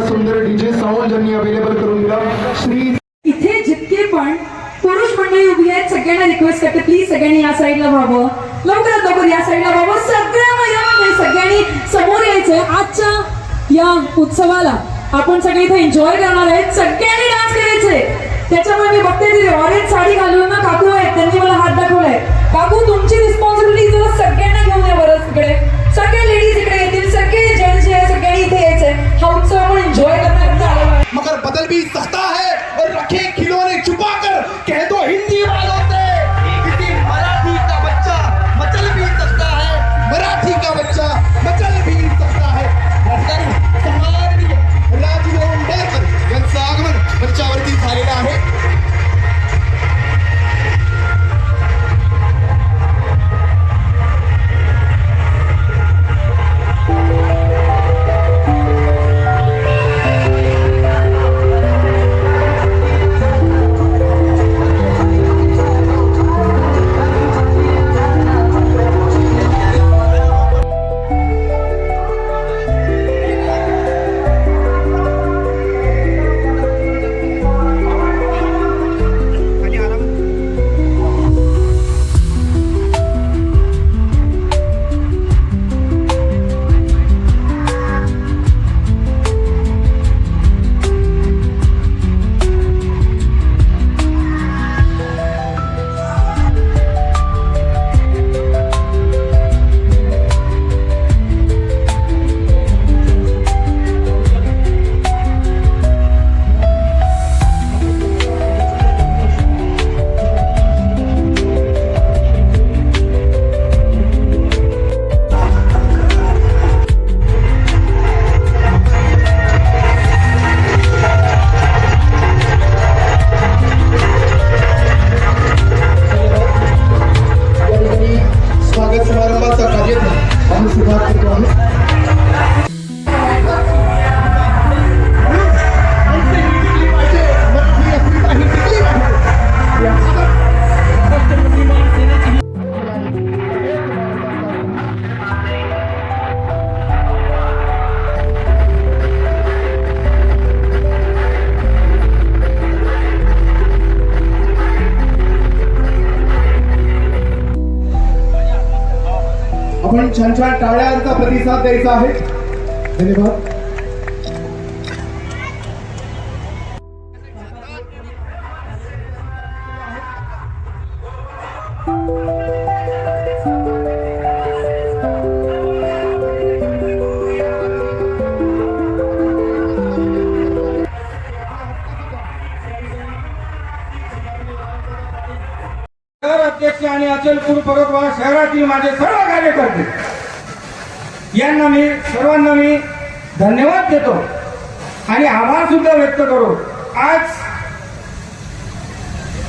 एवढा सुंदर DJ sound ज्यांनी अवेलेबल करून दिला श्री इथे जितके पण पुरुष मंडळी उभी आहेत सगळ्यांना रिक्वेस्ट करते. प्लीज सगळ्यांनी या साईडला व्हावं. लवकरात लवकर या साईडला व्हावं. सगळ्या महिला सगळ्यांनी समोर यायचंय आजच्या या उत्सवाला आपण सगळे इथे एन्जॉय करणार आहेत. सगळ्यांनी डान्स करायचे त्याच्यामुळे मी बघते ऑरेंज साडी घालून ना काकू आहेत. त्यांनी मला हात दाखवलाय. काकू तुमची रिस्पॉन्सिबिलिटी जरा सगळ्यांना मगर बदल भी सकता है और रखे खिलौने छुपा कर कह दो हिंदी वालों आपण टाळ्यांचा प्रतिसाद द्यायचा आहे. धन्यवाद. अध्यक्ष आणि अचलपूर पर्वतवार शहरातील माझे सर्व कार्यकर्ते. यांना मी सर्वांना मी धन्यवाद देतो आणि आभार सुद्धा व्यक्त करू. आज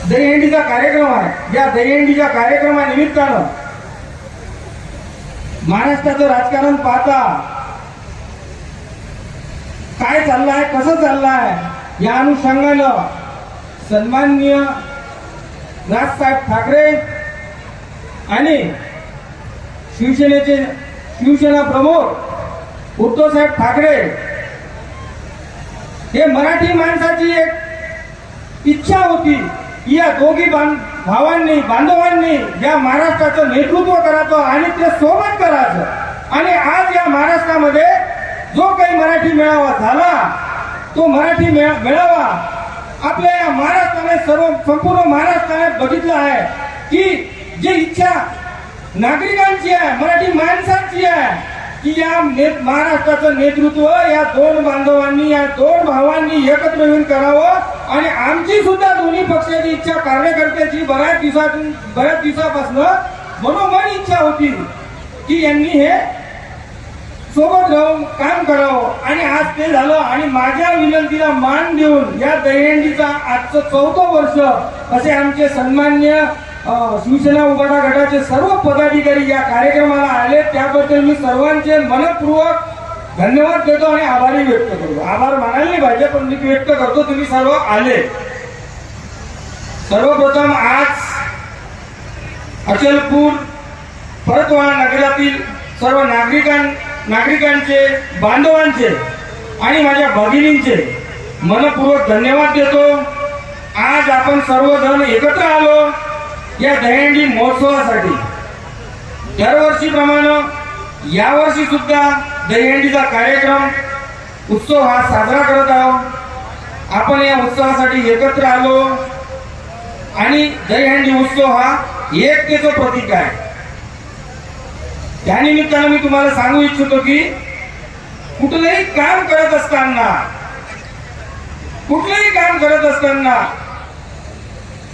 दहीहंडीचा कार्यक्रम आहे. या दहीहंडीच्या कार्यक्रमानिमित्तानं महाराष्ट्राचं राजकारण पाहता काय चाललं आहे कसं चाललं आहे या अनुषंगानं सन्माननीय राजसाहेब ठाकरे आणि शिवसेनेचे शिवसेना प्रमुख उद्धवसाहेब ठाकरे हे मराठी माणसाची एक इच्छा होती या दोघी बां भावांनी बांधवांनी या महाराष्ट्राचं नेतृत्व करायचं आणि ते सोबत करायचं. आणि आज या महाराष्ट्रामध्ये जो काही मराठी मेळावा झाला तो मराठी मेळावा आपल्या या महाराष्ट्राने सर्व संपूर्ण महाराष्ट्राने बघितलं आहे की जी इच्छा नागरिकांची आहे मराठी माणसांची आहे की या ने- महाराष्ट्राचं नेतृत्व या दोन बांधवांनी या दोन भावांनी एकत्र येऊन करावं आणि आमची सुद्धा दोन्ही पक्षाची इच्छा कार्यकर्त्याची बऱ्याच दिवसातून बऱ्याच दिवसापासून मनोमन इच्छा होती की यांनी हे सोबत राहून काम करावं. आणि आज ते झालं आणि माझ्या विनंतीला मान देऊन या दहीहंडीचा आजचं चौथं वर्ष असे आमचे सन्मान्य शिवसेना उभाटा गटाचे सर्व पदाधिकारी या कार्यक्रमाला आले. त्याबद्दल मी सर्वांचे मनपूर्वक धन्यवाद देतो आणि आभारही व्यक्त करतो. आभार मानायला नाही पाहिजे पण मी व्यक्त करतो. तुम्ही सर्व आले. सर्वप्रथम आज अचलपूर परतवाडा नगरातील सर्व नागरिकां नागरिकांचे बांधवांचे आणि माझ्या भगिनींचे मनपूर्वक धन्यवाद देतो. आज आपण सर्वजण एकत्र आलो. या दहीहंडी महोत्सवासाठी. दरवर्षीप्रमाणे यावर्षी सुद्धा दहीहंडीचा कार्यक्रम उत्सव हा साजरा करत आहोत. आपण या उत्सवासाठी एकत्र आलो आणि दहीहंडी उत्सव हा एकतेचं प्रतीक आहे. त्यानिमित्तानं मी तुम्हाला सांगू इच्छितो की कुठलंही काम करत असताना कुठलंही काम करत असताना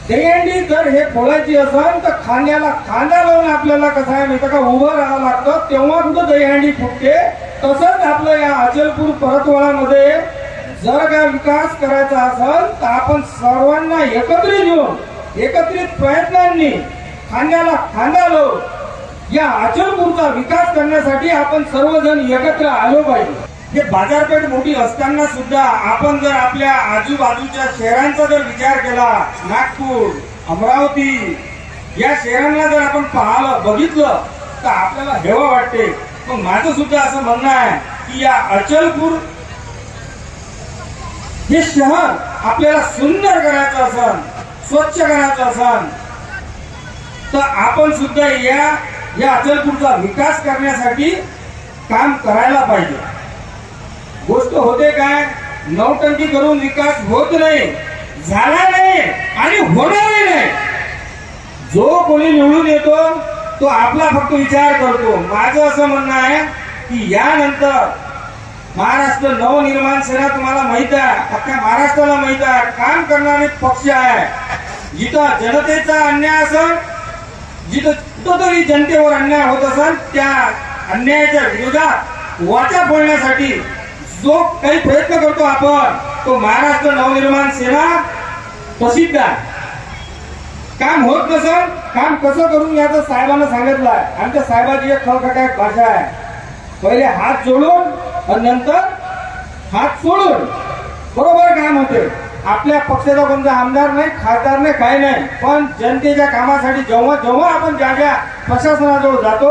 दहीहंडी जर हे बोलायची असेल तर खांद्याला खांदा लावून आपल्याला कसं आहे माहिती का? उभं राहावं लागतं. तेव्हा सुद्धा दहीहंडी फुटते? तसंच आपलं या अचलपूर परतवाडामध्ये जर का विकास करायचा असेल तर आपण सर्वांना एकत्रित येऊन एकत्रित प्रयत्नांनी खांद्याला खांदा लावून या अचलपूरचा विकास करण्यासाठी आपण सर्वजण एकत्र आलो पाहिजे. हे बाजारपेठ मोठी असताना सुद्धा आपण जर आपल्या आजूबाजूच्या शहरांचा जर विचार केला नागपूर अमरावती या शहरांना जर आपण पाहिलं बघितलं तर आपल्याला हेवा वाटते. पण माझं सुद्धा असं म्हणणं आहे की या अचलपूर हे शहर आपल्याला सुंदर करायचं असन स्वच्छ करायचं असन तर आपण सुद्धा या या अचलपूरचा विकास करण्यासाठी काम करायला पाहिजे. गोष्ट होते काय? नौटंकी करून विकास होत नाही झाला नाही आणि होणारही नाही. जो कोणी निवडून येतो तो आपला फक्त विचार करतो. माझं असं म्हणणं आहे की यानंतर महाराष्ट्र नवनिर्माण सेना तुम्हाला माहीत आहे अख्ख्या महाराष्ट्राला माहीत आहे काम करणारे पक्ष आहे. जिथं जनतेचा अन्याय असेल जिथं कुठंतरी जनतेवर अन्याय होत असेल त्या अन्यायाच्या विरोधात वाचा फोडण्यासाठी जो काही प्रयत्न करतो आपण तो महाराष्ट्र नवनिर्माण सेना प्रसिद्ध आहे. काम होत नसेल काम कसं करून घ्यायचं साहेबांना सांगितलं आहे आमच्या साहेबाची एक खळखटाट भाषा आहे. पहिले हात जोडून आणि नंतर हात सोडून. बरोबर काम होते. आपल्या पक्षाचा कोणता आमदार नाही खासदार नाही काही नाही. पण जनतेच्या कामासाठी जेव्हा जेव्हा आपण ज्या ज्या प्रशासनाजवळ जातो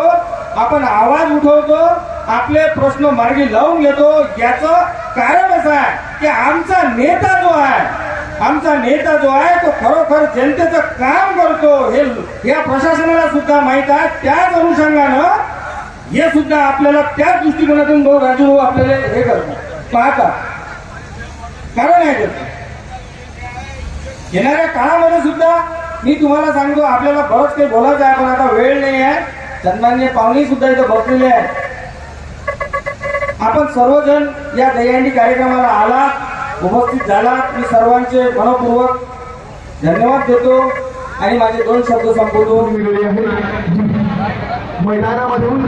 आपण आवाज उठवतो आपले प्रश्न मार्गी लावून घेतो. याचं कारण असं आहे की आमचा नेता जो आहे आमचा नेता जो आहे तो खरोखर जनतेचं काम करतो. हे या प्रशासनाला सुद्धा माहीत आहे. त्याच अनुषंगानं हे सुद्धा आपल्याला त्याच दृष्टिकोनातून भाऊ राजूभाऊ आपल्याला हे करतात. पाहता कारण आहे त्याचं. येणाऱ्या काळामध्ये सुद्धा मी तुम्हाला सांगतो आपल्याला बरंच काही बोलायचं आहे पण आता वेळ नाही आहे. सन्मान्य पाहुणे सुद्धा इथं बसलेले आहेत. आपण सर्वजण या दहीहंडी कार्यक्रमाला आलात उपस्थित झालात. मी सर्वांचे मनपूर्वक धन्यवाद देतो आणि माझे दोन शब्द संपवतो मैदानामधून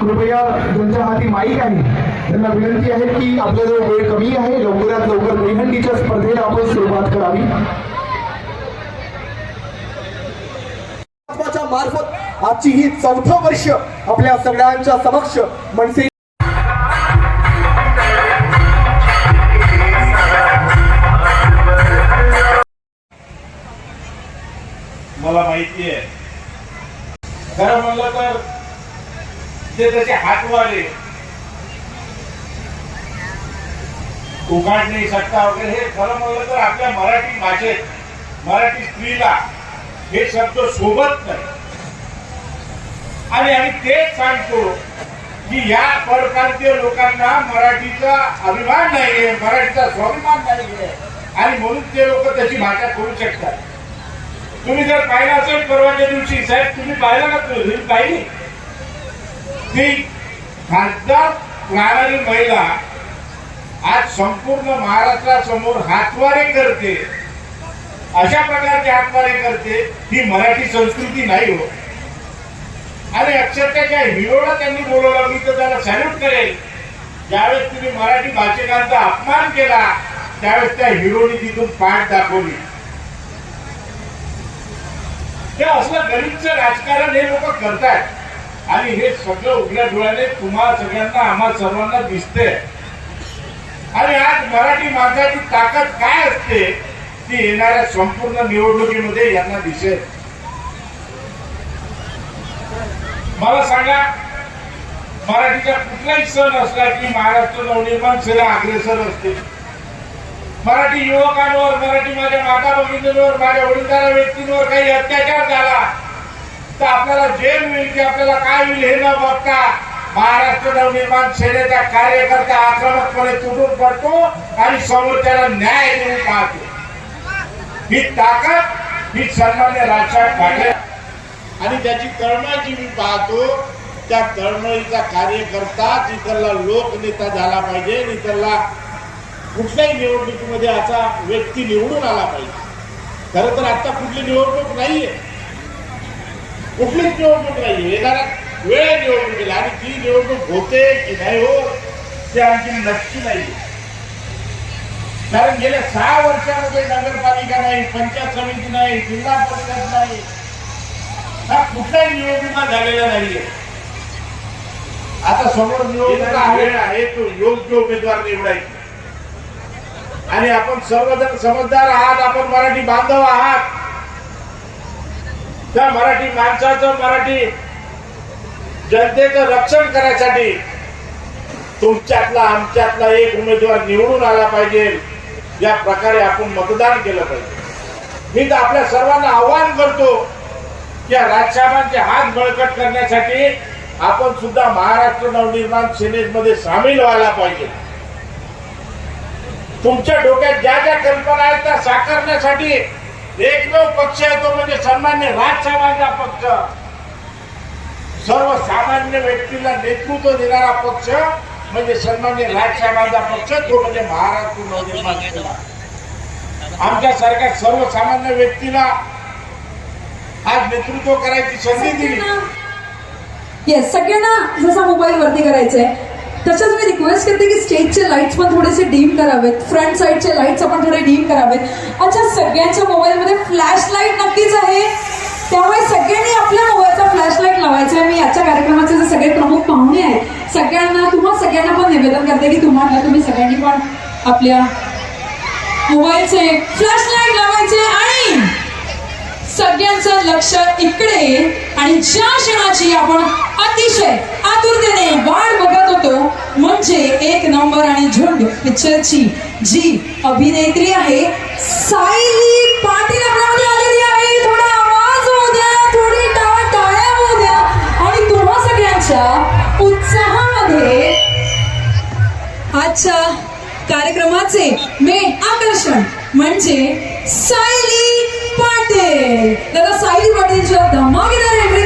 कृपया ज्यांच्या हाती माईक आहे त्यांना विनंती आहे की आपल्याजवळ वेळ कमी आहे लवकरात लवकर दहीहंडीच्या स्पर्धेला आपण सुरुवात करावी. मार्फत आजची ही चौथं वर्ष आपल्या सगळ्यांच्या समक्ष मनसे ते त्याचे हातवारे उघाडणे सट्टा वगैरे हे खरं म्हणलं तर आपल्या मराठी भाषेत मराठी स्त्रीला हे शब्द सोबत नाही. आणि आम्ही तेच सांगतो की या परप्रांतीय लोकांना मराठीचा अभिमान नाहीये मराठीचा स्वाभिमान नाहीये. आणि म्हणून ते लोक त्याची भाषा करू शकतात. तुम्ही जर पाहिलं असेल परवाच्या दिवशी साहेब तुम्ही पाहिला का तुम्ही पाहिली? ती खासदार राहणारी महिला आज संपूर्ण महाराष्ट्रासमोर हातवारे करते. अशा प्रकारचे हातवारे करते ही मराठी संस्कृती नाही हो. आणि अक्षरशः त्या हिरोला त्यांनी बोलवलं मी तर त्याला सॅल्यूट करेल. ज्यावेळेस तुम्ही मराठी भाषिकांचा अपमान केला त्यावेळेस त्या हिरोनी तिथून पाठ दाखवली. हे असलं गरीबचं राजकारण हे लोक करतात आणि हे सगळं उघड्या डोळ्याने तुम्हाला सगळ्यांना आम्हा सर्वांना दिसते आणि आज मराठी माणसाची ताकद काय असते? ती येणाऱ्या संपूर्ण निवडणुकीमध्ये यांना दिसेल. मला सांगा मराठीचा कुठलाही सण असला की महाराष्ट्र नवनिर्माण सेना अग्रेसर असते. मराठी युवकांवर मराठी माझ्या माता भगिनींवर माझ्या वडीलधाऱ्या व्यक्तींवर काही अत्याचार झाला तर आपल्याला जेल होईल की आपल्याला काय होईल हे न बघता महाराष्ट्र नवनिर्माण सेनेचा कार्यकर्ता आक्रमकपणे तुटून पडतो आणि समोरच्याला न्याय देऊन पाहतो. ही ताकद ही सन्मान्य राजसाहेब पाटील आणि त्याची तळमळ जी मी पाहतो त्या तळमळीचा कार्यकर्ता इतरला लोकनेता झाला पाहिजे आणि कुठल्याही निवडणुकीमध्ये असा व्यक्ती निवडून आला पाहिजे. खरं तर आता कुठली निवडणूक नाहीये. कुठलीच निवडणूक नाहीये. येणारा वेळ निवडणुकीला. आणि ती निवडणूक होते की नाही हो ते आणखी नक्की नाहीये. कारण गेल्या सहा वर्षामध्ये नगरपालिका नाही पंचायत समिती नाही जिल्हा परिषद नाही. हा कुठल्याही निवडणुका झालेल्या नाहीये. आता समोर निवडणुका वेळ आहे तो योग्य उमेदवार निवडायची. आणि आपण सर्वजण समजदार आहात आपण मराठी बांधव आहात. त्या मराठी माणसाचं मराठी जनतेचं रक्षण करण्यासाठी तुमच्यातला आमच्यातला एक उमेदवार निवडून आला पाहिजे. या प्रकारे आपण मतदान केलं पाहिजे. मी तर आपल्या सर्वांना आवाहन करतो की या राजसाहेबांचे हात बळकट करण्यासाठी आपण सुद्धा महाराष्ट्र नवनिर्माण सेनेमध्ये सामील व्हायला पाहिजे. तुमच्या डोक्यात ज्या ज्या कल्पना आहेत त्या साकारण्यासाठी एकमेव पक्ष आहे तो म्हणजे सन्मान्य राजसाहेबांचा पक्ष. सर्वसामान्य व्यक्तीला नेतृत्व देणारा पक्ष म्हणजे सन्मान्य राजसाहेबांचा पक्ष तो म्हणजे महाराष्ट्र नवनिर्माण सेना. आमच्यासारख्या सर्वसामान्य व्यक्तीला आज नेतृत्व करायची संधी दिली. सगळ्यांना जसा मोबाईल वरती करायचंय तसंच मी रिक्वेस्ट करते की स्टेजचे लाईट्स पण थोडेसे डीम करावेत. फ्रंट साईडचे लाईट्स आपण थोडे डीम करावेत. अच्छा सगळ्यांच्या मोबाईलमध्ये फ्लॅश लाइट नक्कीच आहे. त्यामुळे सगळ्यांनी आपल्या मोबाईलचा फ्लॅश लाइट लावायचा आहे मी याच्या कार्यक्रमाचे जे सगळे प्रमुख पाहुणे आहेत सगळ्यांना तुम्हा सगळ्यांना पण निवेदन करते की तुम्हाला तुम्ही सगळ्यांनी पण आपल्या मोबाईलचे फ्लॅश लाइट लावायचे आणि सगळ्यांचं लक्ष इकडे आणि ज्या क्षणाची आपण अतिशय आतुरतेने वाट होतो म्हणजे एक नंबर आणि झुंड पिक्चरची जी अभिनेत्री आहे सायली पाटील आपल्यामध्ये आलेली आहे. थोडा आवाज होऊ द्या थोडी टाळ टाळ्या होऊ द्या. आणि तुम्हा सगळ्यांच्या उत्साहामध्ये आजच्या कार्यक्रमाचे मेन आकर्षण म्हणजे सायली पाटील. दादा सायली पाटीलच्या धमाकेदार एंट्री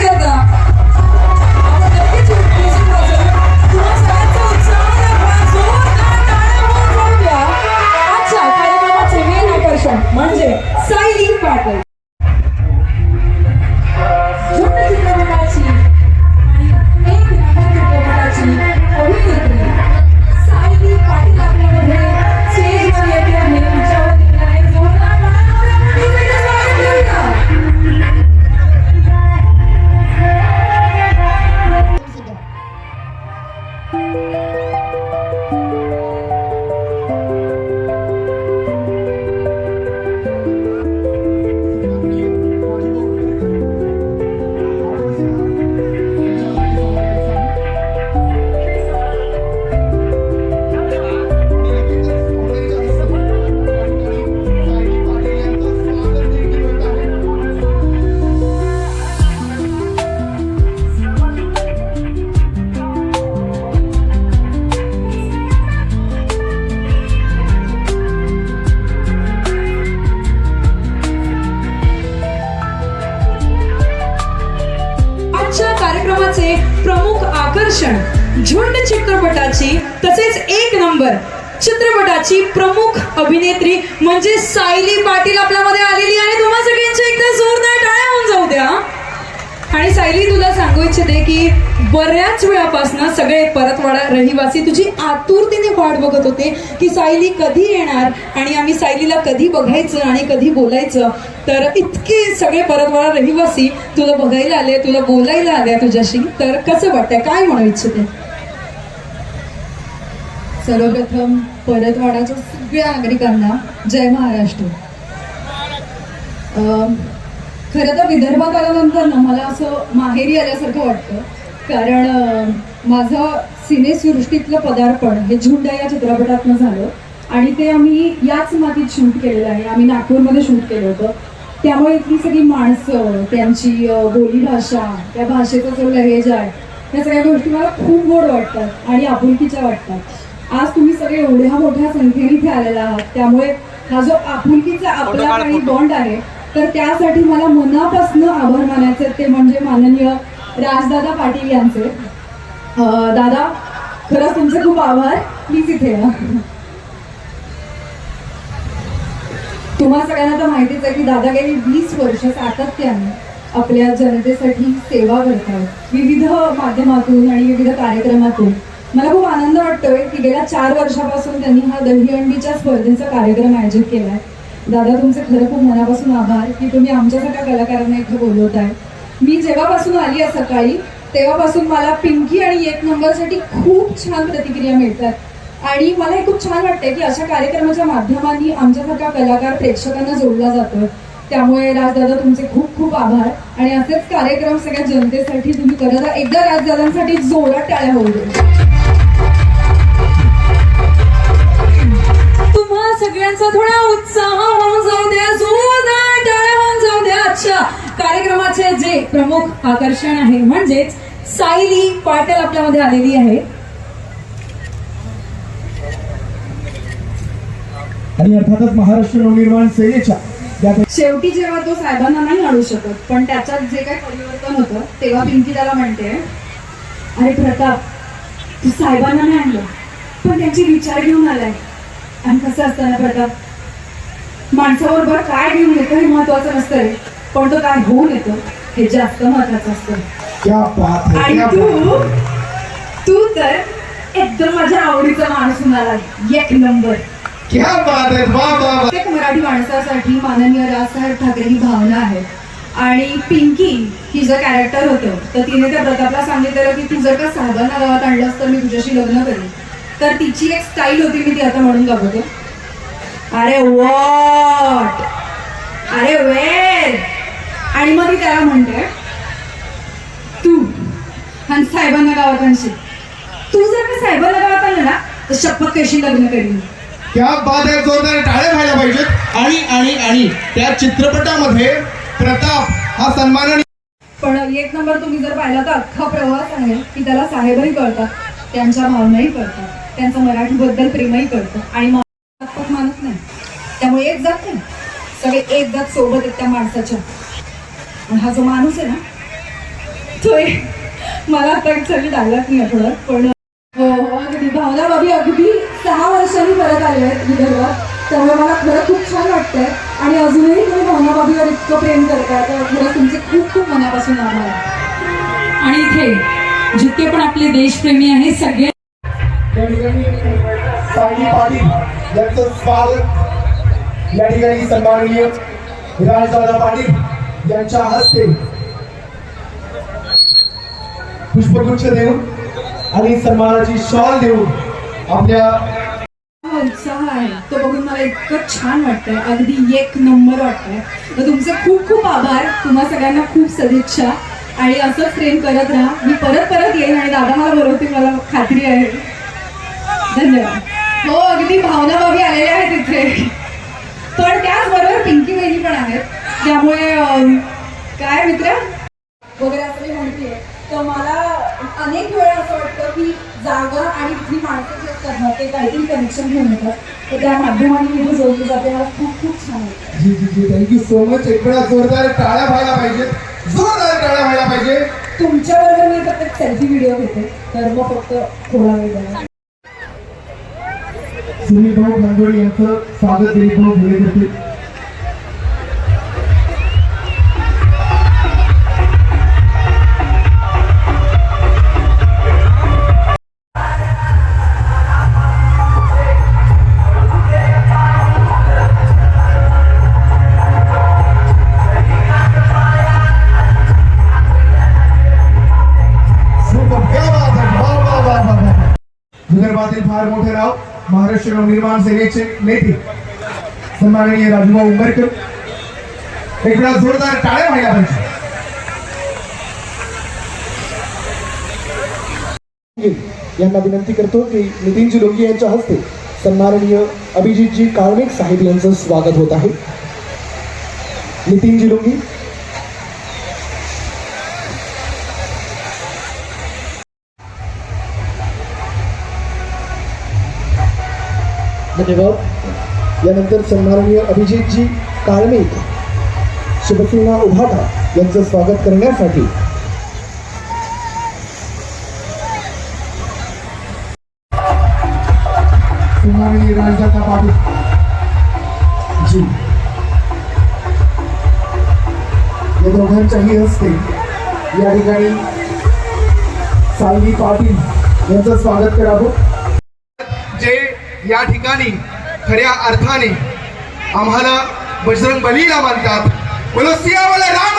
म्हणजे सायली पाटील आपल्यामध्ये आलेली आणि तुम्हा सगळ्यांच्या एकदा जोरदार टाळ्या होऊन जाऊ द्या. आणि सायली तुला सांगू इच्छिते की बऱ्याच वेळापासून सगळे परतवाडा रहिवासी तुझी आतुरतेने वाट बघत होते की सायली कधी येणार आणि आम्ही सायलीला कधी बघायचं आणि कधी बोलायचं. तर इतके सगळे परतवाडा रहिवासी तुला बघायला आले तुला बोलायला आले तुझ्याशी. तर कसं वाटतंय? काय म्हणू इच्छिते? सर्वप्रथम परतवाडाच्या सगळ्या नागरिकांना जय महाराष्ट्र. अं, खरं तर विदर्भात आल्यानंतर ना मला असं माहेरी आल्यासारखं वाटतं. कारण माझं सिनेसृष्टीतलं पदार्पण हे झुंड या चित्रपटातनं झालं. आणि ते आम्ही याच मातीत शूट केलेलं आहे. आम्ही नागपूरमध्ये शूट केलं होतं. त्यामुळे इथली सगळी माणसं त्यांची बोलीभाषा त्या भाषेचा जो लहेजा आहे या सगळ्या गोष्टी मला खूप गोड वाटतात आणि आपुलकीच्या वाटतात. आज तुम्ही सगळे एवढ्या मोठ्या संख्येने इथे आलेला आहात. त्यामुळे हा जो आपुलकीचा आपला काही बॉन्ड आहे तर त्यासाठी मला मनापासून आभार मानायचे ते म्हणजे माननीय राजदादा पाटील यांचे. दादा खरंच तुमचे खूप आभार. प्लीज इथे या तुम्हा सगळ्यांना तर माहितीच आहे की दादा गेली वीस वर्ष सातत्याने आपल्या जनतेसाठी सेवा करतात. विविध माध्यमातून आणि विविध कार्यक्रमातून. मला खूप आनंद वाटतोय की गेल्या चार वर्षापासून त्यांनी हा दहीहंडीच्या स्पर्धेचा कार्यक्रम आयोजित केलाय. दादा तुमचे खरं खूप मनापासून आभार की तुम्ही आमच्यासारख्या कलाकारांना इथं बोलवत आहे मी जेव्हापासून आली आहे सकाळी तेव्हापासून मला पिंकी आणि एक नंबरसाठी खूप छान प्रतिक्रिया मिळतात. आणि मला हे खूप छान वाटतंय की अशा कार्यक्रमाच्या माध्यमांनी आमच्यासारखा कलाकार प्रेक्षकांना जोडला जातो. त्यामुळे राजदादा तुमचे खूप खूप आभार. आणि असेच कार्यक्रम सगळ्या जनतेसाठी तुम्ही करत एकदा राजदादांसाठी जोरात टाळ्या होऊ दे. सगळ्यांचा थोडा उत्साह होऊन जाऊ द्या जोरदार टाळ्या होऊन जाऊ द्या. आजच्या कार्यक्रमाचे जे प्रमुख आकर्षण आहे म्हणजेच सायली पाटील आपल्यामध्ये आलेली आहे. आणि अर्थातच महाराष्ट्र नवनिर्माण सेनेच्या शेवटी जेव्हा तो साहेबांना नाही आणू शकत पण त्याच्यात जे काही परिवर्तन होतं तेव्हा पिंकी त्याला म्हणते अरे प्रताप तू साहेबांना नाही आणलं पण त्यांचे विचार घेऊन आलाय. आणि कसं असतं ना प्रताप माणसाबरोबर काय घेऊन येतं हे महत्वाचं नसतं पण तो काय होऊन येतो हे जास्त महत्वाचं असतं. है आणि तू. तू तर एकदम माझ्या आवडीचा माणूस म्हणाला एक नंबर. प्रत्येक मराठी माणसासाठी माननीय राजसाहेब ठाकरे ही भावना आहे. आणि पिंकी ही जर कॅरेक्टर होतं तर तिने त्या प्रतापला सांगितलेलं की तू जर का साहेबांना गावात आणलंस तर मी तुझ्याशी लग्न करेन. तर तिची एक स्टाईल होती मी ती आता म्हणून दाखवते. अरे वॉट अरे वेर आणि मग ती त्याला म्हणते तू आणि साहेबांना गावात आणशील तू जर का साहेबांना गावात आणलं ना तर शपथ कशी लग्न करीन? क्या बात आहे जोरदार टाळ्या व्हायला पाहिजेत. आणि आणि आणि त्या चित्रपटामध्ये प्रताप हा सन्माननीय पण एक नंबर तुम्ही जर पाहिला तर अख्खा प्रवास आहे की त्याला साहेबही कळतात. त्यांच्या भावनाही कळतात. त्यांचं मराठीबद्दल प्रेमही कळतं. आणि मानत नाही. त्यामुळे एक जात नाही. सगळे एक जात सोबत आहेत त्या माणसाच्या. आणि हा जो माणूस आहे ना तो एक मला आता सगळी डायलॉग नाही आठवत पण हो, अगदी. भावना बाबी अगदी सहा वर्षांनी परत आले आहेत विदर्भात. त्यामुळे मला खरं खूप छान वाटतंय. आणि अजूनही तुम्ही भावना बाबीवर इतकं प्रेम करताय तर खरं तुमचे खूप खूप मनापासून आभार. आणि इथे जितके पण आपले देशप्रेमी आहे सगळे या ठिकाणी सायली पाटील यांचं स्वागत. या ठिकाणी सन्माननीय राजदादा पाटील यांच्या हस्ते पुष्पगुच्छ देऊन आणि सन्मानाची शॉल देऊन आपल्या उत्साह आहे. तो बघून मला इतकं छान वाटतंय. अगदी एक नंबर वाटतंय. तर तुमचे खूप खूप आभार. तुम्हा सगळ्यांना खूप सदिच्छा. आणि असंच प्रेम करत राहा. मी परत परत येईन आणि दादा मला बोलवते मला खात्री आहे. धन्यवाद. हो अगदी भावना भावी आलेल्या आहेत इथे. पण त्याचबरोबर पिंकी बहिणी पण आहेत. त्यामुळे काय मित्र? वगैरे असं मी म्हणते तर मला अनेक वेळा असं वाटतं की जागा आणि इथली माणसं जे असतात ना ते काहीतरी कनेक्शन घेऊन येतात. तर त्या माध्यमाने मी जोडली जाते. मला खूप खूप छान वाटतं. थँक्यू सो मच एक वेळा जोरदार टाळ्या व्हायला पाहिजेत. जोरदार टाळ्या व्हायला पाहिजे. तुमच्याबरोबर मी फक्त सेल्फी व्हिडिओ घेते. तर मग फक्त थोडा वेळ द्या. सुनील भाऊ गांगोळी यांचं स्वागत दिलीप भाऊ भेळे विदर्भातील फार मोठे नाव महाराष्ट्र नवनिर्माण सेनेचे नेते सन्माननीय राजूभाऊ उंबरकर. एक वेळा जोरदार टाळ्या व्हायला पाहिजे. यांना विनंती करतो की नितीनजी लोकी यांच्या हस्ते सन्माननीय अभिजितजी कार्मिक साहेब यांचं स्वागत होत आहे. नितीनजी लोकी धन्यवाद. यानंतर सन्माननीय अभिजितजी कार्मिक शिवसेना उभाटा यांचं स्वागत करण्यासाठी. जी. या दोघांच्याही हस्ते या ठिकाणी सालवी पाटील यांचं स्वागत करावं. या ठिकाणी खऱ्या अर्थाने आम्हाला बजरंग बलीला मानतात. बोलो सियावाला राम